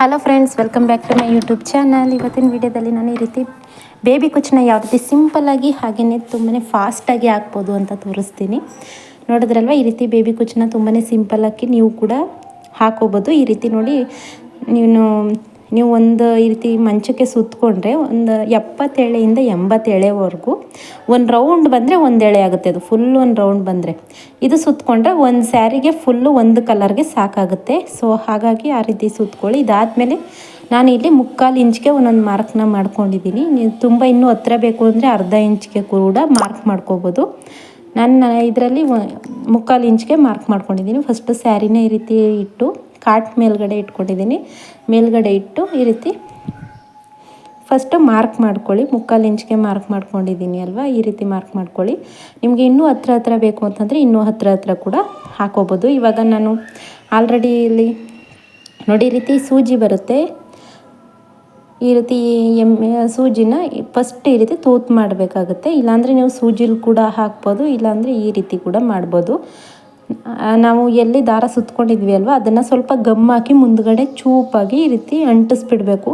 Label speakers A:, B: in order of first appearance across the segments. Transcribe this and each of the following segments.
A: Hello friends welcome back to my YouTube channel ಇವತ್ತಿನ ವಿಡಿಯೋದಲ್ಲಿ ನಾನು ಈ ರೀತಿ ಬೇಬಿ ಕುಚ್ಚನ್ನ ಯಾವ ರೀತಿ ಸಿಂಪಲ್ಲಾಗಿ ಹಾಗೆಯೇ ತುಂಬಾ ಫಾಸ್ಟಾಗಿ ಹಾಕ್ಬೋದು ಅಂತ ತೋರಿಸ್ತೀನಿ. ನೋಡಿದ್ರಲ್ವ, ಈ ರೀತಿ ಬೇಬಿ ಕುಚ್ಚನ್ನ ತುಂಬಾ ಸಿಂಪಲ್ಲಾಗಿ ನೀವು ಕೂಡ ಹಾಕೋಬೋದು ಈ ರೀತಿ ನೋಡಿ, ನೀನು ನೀವು ಒಂದು ಈ ರೀತಿ ಮಂಚಕ್ಕೆ ಸುತ್ತಕೊಂಡ್ರೆ ಒಂದು ಎಪ್ಪತ್ತು ಎಳೆಯಿಂದ ಎಂಬತ್ತು ಎಳೆವರೆಗೂ ಒಂದು ರೌಂಡ್ ಬಂದರೆ ಒಂದು ಎಳೆ ಆಗುತ್ತೆ ಅದು ಫುಲ್ ಒಂದು ರೌಂಡ್ ಬಂದರೆ. ಇದು ಸುತ್ತಕೊಂಡ್ರೆ ಒಂದು ಸ್ಯಾರಿಗೆ ಫುಲ್ಲು ಒಂದು ಕಲರ್ಗೆ ಸಾಕಾಗುತ್ತೆ. ಸೊ ಹಾಗಾಗಿ ಆ ರೀತಿ ಸುತ್ತಕೊಳ್ಳಿ ಇದಾದಮೇಲೆ ನಾನು ಇಲ್ಲಿ ಮುಕ್ಕಾಲು ಇಂಚ್ಗೆ ಒಂದೊಂದು ಮಾರ್ಕ್ನ ಮಾಡ್ಕೊಂಡಿದ್ದೀನಿ. ನೀವು ತುಂಬ ಇನ್ನೂ ಹತ್ರ ಬೇಕು ಅಂದರೆ ಅರ್ಧ ಇಂಚ್ಗೆ ಕೂಡ ಮಾರ್ಕ್ ಮಾಡ್ಕೋಬೋದು. ನಾನು ಇದರಲ್ಲಿ ಮುಕ್ಕಾಲು ಇಂಚ್ಗೆ ಮಾರ್ಕ್ ಮಾಡ್ಕೊಂಡಿದ್ದೀನಿ. ಫಸ್ಟು ಸ್ಯಾರಿನೇ ಈ ರೀತಿ ಇಟ್ಟು ಕಾಟ್ ಮೇಲ್ಗಡೆ ಇಟ್ಕೊಂಡಿದ್ದೀನಿ. ಮೇಲ್ಗಡೆ ಇಟ್ಟು ಈ ರೀತಿ ಫಸ್ಟು ಮಾರ್ಕ್ ಮಾಡ್ಕೊಳ್ಳಿ. ಮುಕ್ಕಾಲು ಇಂಚ್ಗೆ ಮಾರ್ಕ್ ಮಾಡ್ಕೊಂಡಿದ್ದೀನಿ ಅಲ್ವಾ? ಈ ರೀತಿ ಮಾರ್ಕ್ ಮಾಡ್ಕೊಳ್ಳಿ. ನಿಮಗೆ ಇನ್ನೂ ಹತ್ರ ಹತ್ರ ಬೇಕು ಅಂತಂದರೆ ಇನ್ನೂ ಹತ್ರ ಹತ್ರ ಕೂಡ ಹಾಕೋಬೋದು. ಇವಾಗ ನಾನು ಆಲ್ರೆಡಿ ಇಲ್ಲಿ ನೋಡಿ ರೀತಿ ಸೂಜಿ ಬರುತ್ತೆ. ಈ ರೀತಿ ಎಮ್ಮೆ ಸೂಜಿನ ಫಸ್ಟ್ ಈ ರೀತಿ ತೂತು ಮಾಡಬೇಕಾಗುತ್ತೆ. ಇಲ್ಲಾಂದರೆ ನೀವು ಸೂಜಿಲಿ ಕೂಡ ಹಾಕ್ಬೋದು, ಇಲ್ಲಾಂದರೆ ಈ ರೀತಿ ಕೂಡ ಮಾಡ್ಬೋದು. ನಾವು ಎಲ್ಲಿ ದಾರ ಸುತ್ಕೊಂಡಿದ್ವಿ ಅಲ್ವಾ, ಅದನ್ನು ಸ್ವಲ್ಪ ಗಮ್ ಹಾಕಿ ಮುಂದ್ಗಡೆ ಚೂಪಾಗಿ ಈ ರೀತಿ ಅಂಟಿಸ್ಬಿಡಬೇಕು.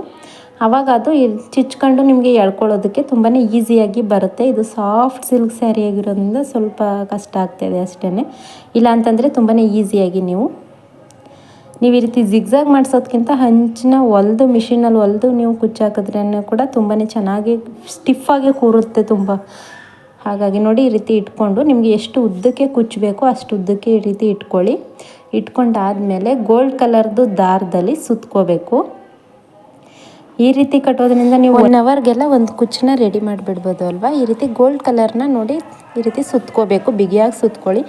A: ಆವಾಗ ಅದು ಚಿಚ್ಕೊಂಡು ನಿಮಗೆ ಎಳ್ಕೊಳ್ಳೋದಕ್ಕೆ ತುಂಬಾ ಈಸಿಯಾಗಿ ಬರುತ್ತೆ. ಇದು ಸಾಫ್ಟ್ ಸಿಲ್ಕ್ ಸ್ಯಾರಿ ಆಗಿರೋದ್ರಿಂದ ಸ್ವಲ್ಪ ಕಷ್ಟ ಆಗ್ತಾಯಿದೆ ಅಷ್ಟೇ ಇಲ್ಲ ಅಂತಂದರೆ ತುಂಬಾ ಈಸಿಯಾಗಿ ನೀವು ನೀವು ಈ ರೀತಿ ಜಿಗ್ಝಾಗ್ ಮಾಡಿಸೋದ್ಕಿಂತ ಹಂಚಿನ ಹೊಲ್ದು ಮಿಷಿನಲ್ಲಿ ಹೊಲ್ದು ನೀವು ಕುಚ್ಚಾಕಿದ್ರೇ ಕೂಡ ತುಂಬಾ ಚೆನ್ನಾಗಿ ಸ್ಟಿಫಾಗಿ ಕೂರುತ್ತೆ ತುಂಬ. ಹಾಗಾಗಿ ನೋಡಿ ಈ ರೀತಿ ಇಟ್ಕೊಂಡು ನಿಮಗೆ ಎಷ್ಟು ಉದ್ದಕ್ಕೆ ಕುಚ್ಚಬೇಕು ಅಷ್ಟು ಉದ್ದಕ್ಕೆ ಈ ರೀತಿ ಇಟ್ಕೊಳ್ಳಿ. ಇಟ್ಕೊಂಡಾದಮೇಲೆ ಗೋಲ್ಡ್ ಕಲರ್ದು ದಾರದಲ್ಲಿ ಸುತ್ಕೋಬೇಕು. ಈ ರೀತಿ ಕಟ್ಟೋದ್ರಿಂದ ನೀವು ಒನ್ ಅವರ್ಗೆಲ್ಲ ಒಂದು ಕುಚ್ಚನ್ನ ರೆಡಿ ಮಾಡಿಬಿಡ್ಬೋದು ಅಲ್ವಾ? ಈ ರೀತಿ ಗೋಲ್ಡ್ ಕಲರ್ನ ನೋಡಿ ಈ ರೀತಿ ಸುತ್ಕೋಬೇಕು. ಬಿಗಿಯಾಗಿ ಸುತ್ಕೊಳ್ಳಿ.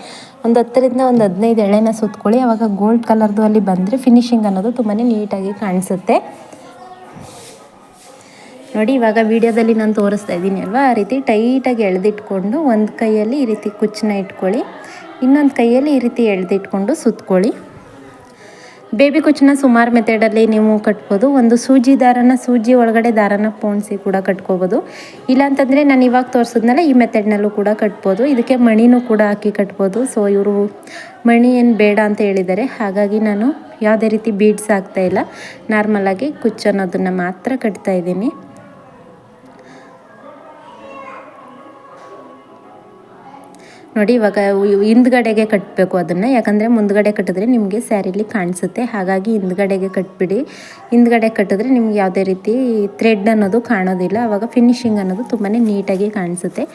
A: ಒಂದು ಹತ್ತರಿಂದ ಒಂದು ಹದಿನೈದು ಎಳೆನ ಸುತ್ಕೊಳ್ಳಿ. ಆವಾಗ ಗೋಲ್ಡ್ ಕಲರ್ದು ಅಲ್ಲಿ ಬಂದರೆ ಫಿನಿಶಿಂಗ್ ಅನ್ನೋದು ತುಂಬಾ ನೀಟಾಗಿ ಕಾಣಿಸುತ್ತೆ. ನೋಡಿ, ಇವಾಗ ವಿಡಿಯೋದಲ್ಲಿ ನಾನು ತೋರಿಸ್ತಾ ಇದ್ದೀನಿ ಅಲ್ವಾ? ಆ ರೀತಿ ಟೈಟಾಗಿ ಎಳೆದಿಟ್ಕೊಂಡು ಒಂದು ಕೈಯಲ್ಲಿ ಈ ರೀತಿ ಕುಚ್ಚನ್ನ ಇಟ್ಕೊಳ್ಳಿ. ಇನ್ನೊಂದು ಕೈಯಲ್ಲಿ ಈ ರೀತಿ ಎಳೆದಿಟ್ಕೊಂಡು ಸುತ್ಕೊಳ್ಳಿ. ಬೇಬಿ ಕುಚ್ಚನ್ನ ಸುಮಾರು ಮೆಥಡಲ್ಲಿ ನೀವು ಕಟ್ಬೋದು. ಒಂದು ಸೂಜಿ ದಾರನ, ಸೂಜಿ ಒಳಗಡೆ ದಾರನ ಪೋಣಿಸಿ ಕೂಡ ಕಟ್ಕೋಬೋದು. ಇಲ್ಲಾಂತಂದರೆ ನಾನು ಇವಾಗ ತೋರಿಸಿದ್ನಲ್ಲ, ಈ ಮೆಥಡ್ನಲ್ಲೂ ಕೂಡ ಕಟ್ಬೋದು. ಇದಕ್ಕೆ ಮಣಿನೂ ಕೂಡ ಹಾಕಿ ಕಟ್ಬೋದು. ಸೊ ಇವರು ಮಣಿ ಏನು ಬೇಡ ಅಂತ ಹೇಳಿದ್ದಾರೆ. ಹಾಗಾಗಿ ನಾನು ಯಾವುದೇ ರೀತಿ ಬೀಡ್ಸ್ ಆಗ್ತಾಯಿಲ್ಲ ನಾರ್ಮಲಾಗಿ ಕುಚ್ಚನ್ನೋದನ್ನು ಮಾತ್ರ ಕಟ್ತಾ ಇದ್ದೀನಿ. ನೋಡಿ, ಇವಾಗ ಹಿಂದ್ಗಡೆಗೆ ಕಟ್ಟಬೇಕು ಅದನ್ನು. ಯಾಕಂದರೆ ಮುಂದ್ಗಡೆ ಕಟ್ಟಿದ್ರೆ ನಿಮಗೆ ಸ್ಯಾರಿಲಿ ಕಾಣಿಸುತ್ತೆ. ಹಾಗಾಗಿ ಹಿಂದ್ಗಡೆಗೆ ಕಟ್ಬಿಡಿ. ಹಿಂದ್ಗಡೆ ಕಟ್ಟಿದ್ರೆ ನಿಮ್ಗೆ ಯಾವುದೇ ರೀತಿ ಥ್ರೆಡ್ ಅನ್ನೋದು ಕಾಣೋದಿಲ್ಲ. ಆವಾಗ ಫಿನಿಶಿಂಗ್ ಅನ್ನೋದು ತುಂಬಾ ನೀಟಾಗಿ ಕಾಣಿಸುತ್ತೆ.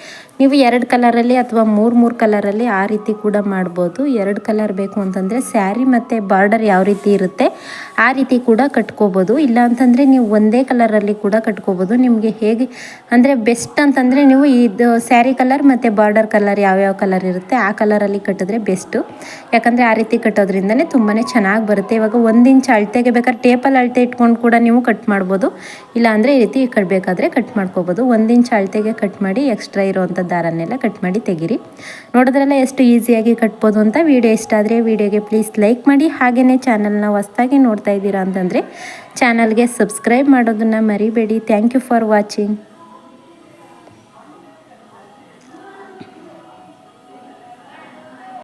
A: ನೀವು ಎರಡು ಕಲರಲ್ಲಿ ಅಥವಾ ಮೂರು ಮೂರು ಕಲರಲ್ಲಿ ಆ ರೀತಿ ಕೂಡ ಮಾಡ್ಬೋದು. ಎರಡು ಕಲರ್ ಬೇಕು ಅಂತಂದರೆ ಸ್ಯಾರಿ ಮತ್ತು ಬಾರ್ಡರ್ ಯಾವ ರೀತಿ ಇರುತ್ತೆ ಆ ರೀತಿ ಕೂಡ ಕಟ್ಕೋಬೋದು. ಇಲ್ಲ ಅಂತಂದರೆ ನೀವು ಒಂದೇ ಕಲರಲ್ಲಿ ಕೂಡ ಕಟ್ಕೋಬೋದು. ನಿಮಗೆ ಹೇಗೆ ಅಂದರೆ ಬೆಸ್ಟ್ ಅಂತಂದರೆ ನೀವು ಇದು ಸ್ಯಾರಿ ಕಲರ್ ಮತ್ತು ಬಾರ್ಡರ್ ಕಲರ್ ಯಾವ್ಯಾವ ಕಲರ್ ಇರುತ್ತೆ ಆ ಕಲರಲ್ಲಿ ಕಟ್ಟಿದ್ರೆ ಬೆಸ್ಟು. ಯಾಕಂದರೆ ಆ ರೀತಿ ಕಟ್ಟೋದ್ರಿಂದನೇ ತುಂಬಾ ಚೆನ್ನಾಗಿ ಬರುತ್ತೆ. ಇವಾಗ ಒಂದು ಇಂಚ್ ಅಳತೆಗೆ ಬೇಕಾದ್ರೆ ಟೇಪಲ್ಲಿ ಅಳತೆ ಇಟ್ಕೊಂಡು ಕೂಡ ನೀವು ಕಟ್ ಮಾಡ್ಬೋದು. ಇಲ್ಲ ಅಂದರೆ ಈ ರೀತಿ ಕಟ್ಟಬೇಕಾದ್ರೆ ಕಟ್ ಮಾಡ್ಕೋಬೋದು. ಒಂದು ಇಂಚ್ ಅಳತೆಗೆ ಕಟ್ ಮಾಡಿ ಎಕ್ಸ್ಟ್ರಾ ಇರೋವಂಥ ದಾರನ್ನೆಲ್ಲ ಕಟ್ ಮಾಡಿ ತೆಗಿರಿ. ನೋಡಿದ್ರೆಲ್ಲ ಎಷ್ಟು ಈಸಿಯಾಗಿ ಕಟ್ಬೋದು ಅಂತ ವಿಡಿಯೋ ಇಷ್ಟ ಆದರೆ ವಿಡಿಯೋಗೆ ಪ್ಲೀಸ್ ಲೈಕ್ ಮಾಡಿ ಹಾಗೆಯೇ ಚಾನಲ್ನ ಹೊಸ್ದಾಗಿ ನೋಡ್ತಾ ಇದ್ದೀರಾ ಅಂತಂದರೆ ಚಾನಲ್ಗೆ ಸಬ್ಸ್ಕ್ರೈಬ್ ಮಾಡೋದನ್ನು ಮರಿಬೇಡಿ. Thank you for watching.